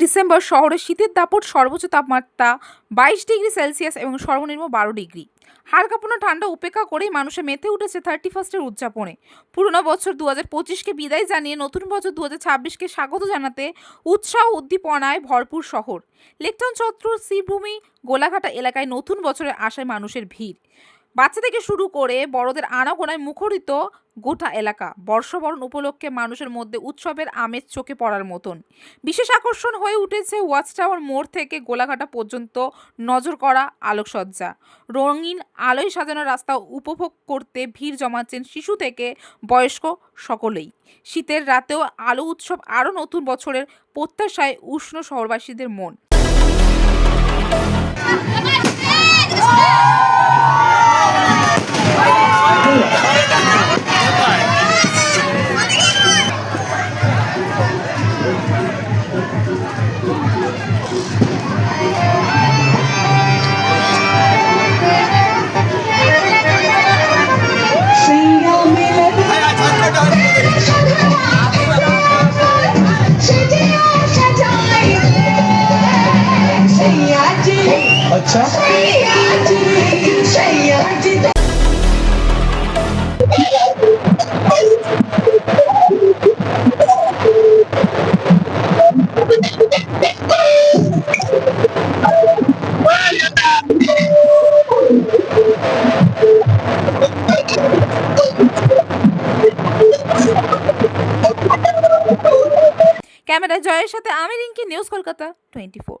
December শহরে শীতের দাপট সর্বোচ্চ তাপমাত্রা বাইশ ডিগ্রি সেলসিয়াস এবং সর্বনিম্ন বারো ডিগ্রি। হাড় কাঁপানো ঠান্ডা উপেক্ষা করেই মানুষে মেতে উঠেছে থার্টি ফার্স্টের উদযাপনে। পুরনো বছর দু হাজার পঁচিশকে বিদায় জানিয়ে নতুন বছর দু হাজার ছাব্বিশকে স্বাগত জানাতে উৎসাহ উদ্দীপনায় ভরপুর শহর। লেকটন চত্বর, শ্রীভূমি, গোলাঘাটা এলাকায় নতুন বছরের আশায় মানুষের ভিড়। বাচ্চা থেকে শুরু করে বড়দের আনাগোনায় মুখরিত গোটা এলাকা বর্ষবরণ উপলক্ষে মানুষের মধ্যে উৎসবের আমেজ চোখে পড়ার মতন। বিশেষ আকর্ষণ হয়ে উঠেছে ওয়াচ টাওয়ার মোড় থেকে গোলাঘাটা পর্যন্ত নজর করা আলোকসজ্জা। রঙিন আলোয় সাজানো রাস্তা উপভোগ করতে ভিড় জমাচ্ছেন শিশু থেকে বয়স্ক সকলেই। শীতের রাতেও আলো উৎসব আরও নতুন বছরের প্রত্যাশায় উষ্ণ শহরবাসীদের মন। আচ্ছা। ক্যামেরা জয়ের সাথে আমি Rinki news Kolkata twenty four.